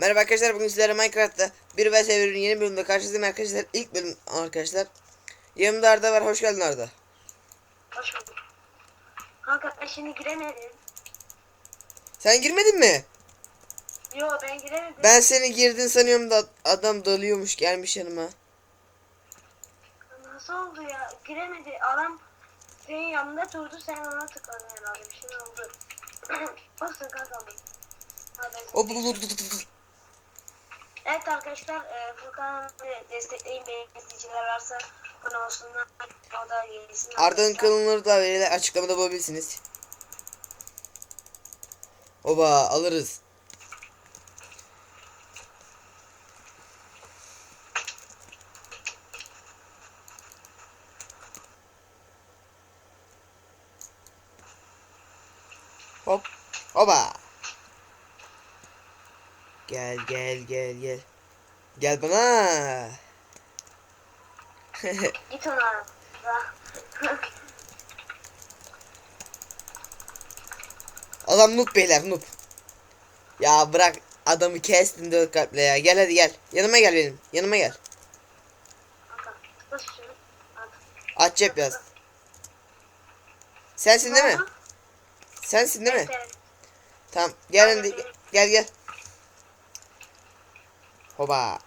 Merhaba arkadaşlar bugün sizlere Minecraft'ta 1 vs 1'in yeni bölümünde karşınızdayım arkadaşlar. İlk bölüm arkadaşlar. Yanımda Arda var. Hoş geldin Arda. Hoş bulduk. Kanka ben şimdi giremedim. Sen girmedin mi? Yo ben giremedim. Ben seni girdin sanıyorum da adam dalıyormuş gelmiş yanıma. Nasıl oldu ya? Giremedi. Adam senin yanında durdu sen ona tıkladın herhalde. Bir şey oldu. Ha, ben- O bu bu bu bu bu. Evet arkadaşlar e, Furkan'ı destekleyin. Benim izleyiciler varsa bana olsunlar. O da gelsin. Arda'nın kanalları da veriler açıklamada bulabilirsiniz. Oba alırız. Hop. Oba. Gel gel gel gel. Gel bana. Git ona. Adam noob beyler noob. Ya bırak adamı kestin dört kalple ya. Gel hadi gel. Yanıma gel benim. Yanıma gel. Aç cep yaz. Sensin değil mi? Sensin değil mi? Tamam. Gel hadi. Gel gel. Hoba.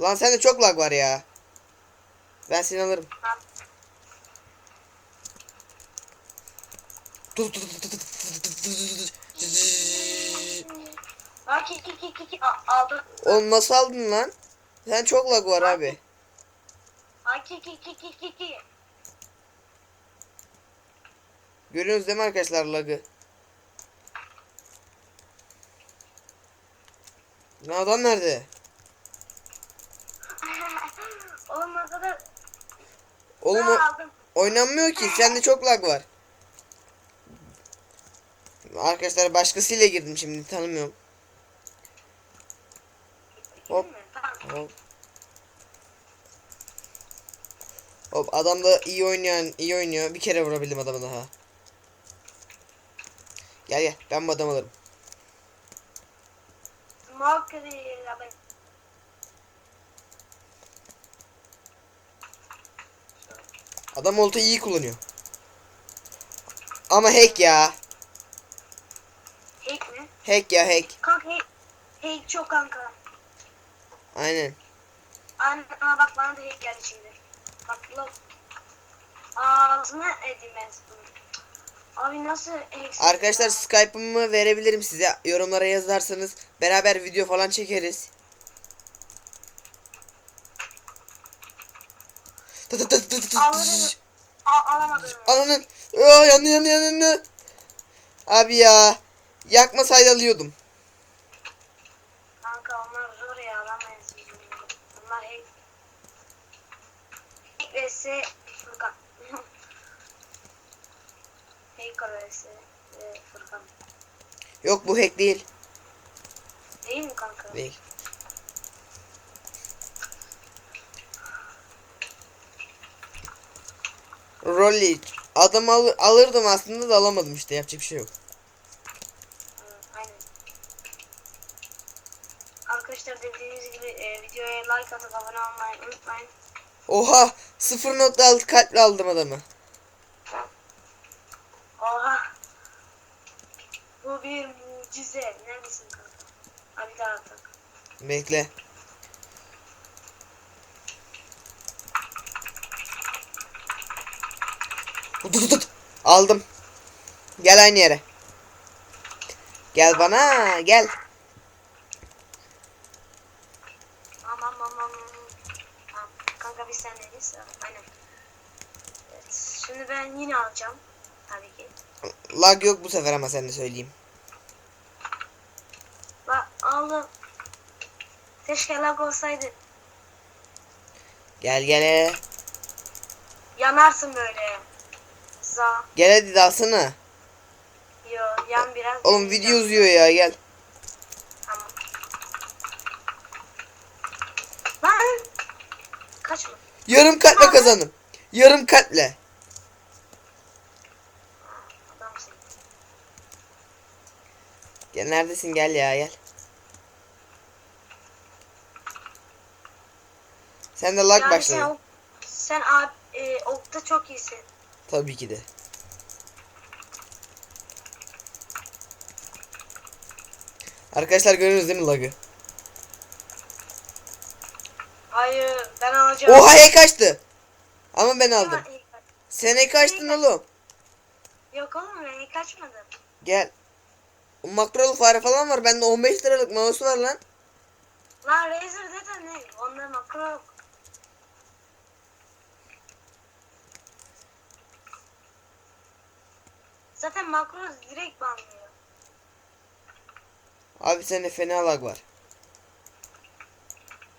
Lan sende çok lag var ya. Ben seni alırım. Dur dur dur dur aldım. Oğlum nasıl aldın lan? Sen çok lag var abi. Görüyorsunuz değil mi arkadaşlar lagı? Lan adam nerede? Oğlum o oynanmıyor ki. Sende çok lag var. Arkadaşlar başkasıyla girdim şimdi tanımıyorum. Hop. Hop. Hop adam da iyi oynayan iyi oynuyor. Bir kere vurabildim adamı daha. Gel gel ben bu adamı alırım. Smoke değil abi. Adam olta iyi kullanıyor. Ama hack ya. Hack mi? Hack ya hack. Kanka hack. Hack çok kanka. Aynen. An Aa, bak bana da hack geldi şimdi. Bak lo. Ağzına ben bunu. Abi nasıl hack? Arkadaşlar Skype'ımı verebilirim size. Yorumlara yazarsanız beraber video falan çekeriz. Tı tı tı tı. Alırım. Al alamadım. Ananın. Aa, yandı yandı yandı. Abi ya. Yakmasaydı alıyordum. Kanka onlar zor ya alamayız. Onlar hack. Hack vs Furkan. Hacker vs Furkan. Yok bu hack değil. Değil mi kanka? Değil. Rolly. Adam al alırdım aslında da alamadım işte yapacak bir şey yok. Aynen. Arkadaşlar dediğiniz gibi e, videoya like atıp abone olmayı unutmayın. Oha 0.6 kalple aldım adamı. Oha. Bu bir mucize. Neredesin kanka? Abi daha atak. Bekle. Tut tut. Aldım. Gel aynı yere. Gel bana gel. Aman aman aman. Kanka biz sendeyiz. Aynen. Evet. Şimdi ben yine alacağım. Tabii ki. Lag yok bu sefer ama sen de söyleyeyim. Bak aldım. Keşke lag olsaydı. Gel gel. Yanarsın böyle. Za. Gel hadi dalsana. Yo yan biraz. Oğlum video uzuyor ya gel. Tamam. Lan. Kaç? Yarım kalple ha. kazandım. Yarım kalple. Gel neredesin gel ya gel. Sen de lag yani başladın. Sen, sen abi, e, okta çok iyisin. Tabii ki de. Arkadaşlar görüyorsunuz değil mi lagı? Hayır ben alacağım. Oha hack kaçtı. Ama ben aldım. Yok, Sen hack kaçtın oğlum. Yok oğlum ben kaçmadım. Gel. Makrolu fare falan var. Bende 15 liralık mouse var lan. Lan Razer de ne? Onda makro yok. Zaten makro direkt banlıyor. Abi sende fena lag var.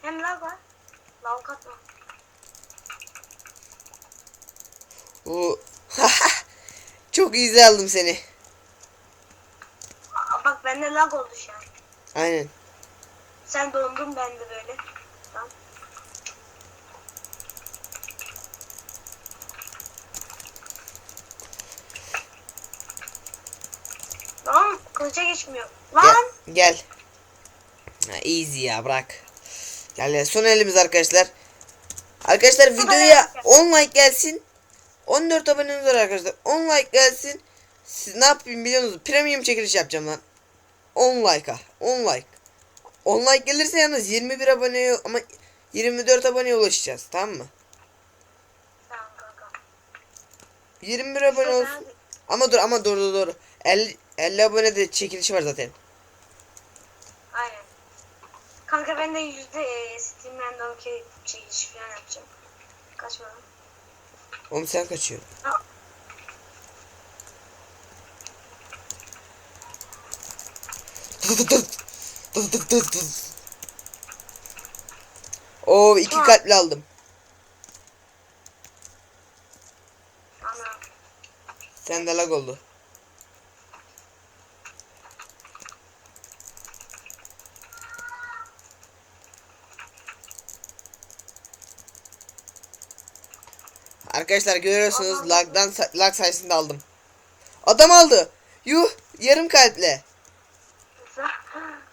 Hem lag var. Lag atma. Oo. Çok iyi aldım seni. Aa, bak bende lag oldu şu an. Aynen. Sen dondun ben de böyle. Tamam. Lan kılıca geçmiyor. Lan! Gel. Gel. Ha, easy ya bırak. Gel ya son elimiz arkadaşlar. Arkadaşlar videoya 10 like gelsin. 14 abonemiz var arkadaşlar. 10 like gelsin. Siz ne yapayım biliyor musunuz? Premium çekiliş yapacağım lan. 10 like'a. 10 like. 10 like gelirse yalnız 21 aboneye ama 24 aboneye ulaşacağız. Tamam mı? Tamam kanka. 21 abone olsun. Ama dur ama dur dur dur. 50 50 abone de çekilişi var zaten. Aynen. Kanka ben de yüzde e, Steam'den de okey çekiliş falan yapacağım. Kaçma lan. Oğlum sen kaçıyorsun. Tut tut tut. Tut tut tut tut. Oo iki Tamam. kalpli aldım. Ana. Sende lag oldu. Arkadaşlar görüyorsunuz lagdan lag sayesinde aldım. Adam aldı. Yuh yarım kalple.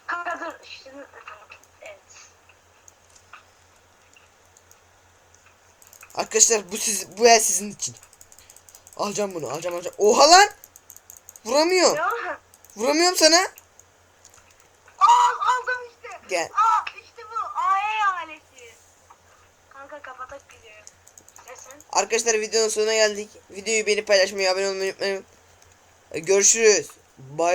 Kanka dur. Şunu... Evet. Arkadaşlar bu siz bu el sizin için. Alacağım bunu alacağım alacağım. Oha lan. Vuramıyorum. Yok. Vuramıyorum sana. Aa aldım işte. Gel. Aa işte bu. AE aleti. Kanka kapatak gidiyor. Arkadaşlar videonun sonuna geldik. Videoyu beğenip paylaşmayı, abone olmayı unutmayın. Görüşürüz. Bye.